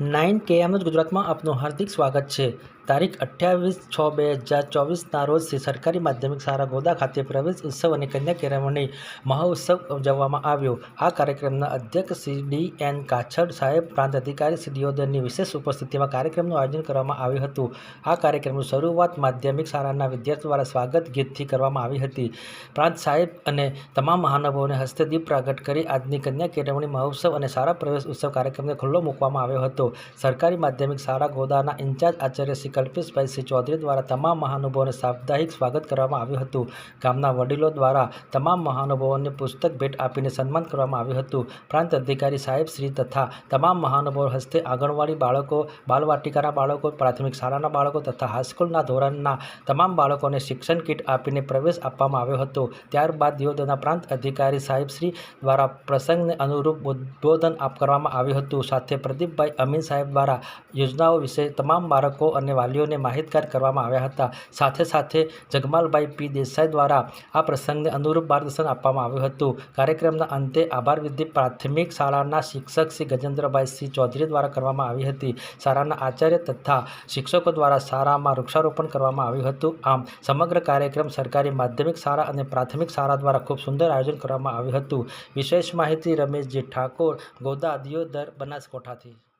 Nine કેએમનું ગુજરાતમાં આપનું હાર્દિક સ્વાગત છે. તારીખ અઠ્યાવીસ છ બે હજાર ચોવીસના રોજ શ્રી સરકારી માધ્યમિક શાળા ગોદા ખાતે પ્રવેશ ઉત્સવ અને કન્યા કેળવણી મહોત્સવ ઉજવવામાં આવ્યો. આ કાર્યક્રમના અધ્યક્ષ શ્રી ડી એન કાછડ સાહેબ, પ્રાંત અધિકારી શ્રી દિયોદરની વિશેષ ઉપસ્થિતિમાં કાર્યક્રમનું આયોજન કરવામાં આવ્યું હતું. આ કાર્યક્રમની શરૂઆત માધ્યમિક શાળાના વિદ્યાર્થીઓ દ્વારા સ્વાગત ગીતથી કરવામાં આવી હતી. પ્રાંત સાહેબ અને તમામ મહાનુભાવોને હસ્તે પ્રાગટ કરી આજની કન્યા કેળવણી મહોત્સવ અને શાળા પ્રવેશ ઉત્સવ કાર્યક્રમને ખુલ્લો મૂકવામાં આવ્યો હતો. સરકારી માધ્યમિક શાળા ગોદાના ઇન્ચાર્જ આચાર્ય શ્રી કલ્પેશભાઈ સિંહ ચૌધરી દ્વારા તમામ મહાનુભાવોને સાપ્તાહિક સ્વાગત કરવામાં આવ્યું હતું. ગામના વડીલો દ્વારા તમામ મહાનુભાવોને પુસ્તક ભેટ આપીને સન્માન કરવામાં આવ્યું હતું. પ્રાંત અધિકારી સાહેબ શ્રી તથા તમામ મહાનુભાવો હસ્તે આંગણવાડી બાળકો, બાલવાટિકાના બાળકો, પ્રાથમિક શાળાના બાળકો તથા હાઈસ્કૂલના ધોરણના તમામ બાળકોને શિક્ષણ કીટ આપીને પ્રવેશ આપવામાં આવ્યો હતો. ત્યારબાદ દિયોદરના પ્રાંત અધિકારી સાહેબ શ્રી દ્વારા પ્રસંગને અનુરૂપ ઉદ્બોધન કરવામાં આવ્યું હતું. સાથે પ્રદીપભાઈ અમીન સાહેબ દ્વારા યોજનાઓ વિશે તમામ બાળકો અને વાલીઓને માહિતગાર કરવામાં આવ્યા હતા. સાથે સાથે જગમાલભાઈ પી દેસાઈ દ્વારા આ પ્રસંગને અનુરૂપ માર્ગદર્શન આપવામાં આવ્યું હતું. કાર્યક્રમના અંતે આભાર પ્રાથમિક શાળાના શિક્ષક શ્રી ગજેન્દ્રભાઈ સિંહ ચૌધરી દ્વારા કરવામાં આવી હતી. શાળાના આચાર્ય તથા શિક્ષકો દ્વારા શાળામાં વૃક્ષારોપણ કરવામાં આવ્યું હતું. આમ, સમગ્ર કાર્યક્રમ સરકારી માધ્યમિક શાળા અને પ્રાથમિક શાળા દ્વારા ખૂબ સુંદર આયોજન કરવામાં આવ્યું હતું. વિશેષ માહિતી રમેશજી ઠાકોર, ગોદા દિયોદર, બનાસકોઠાથી.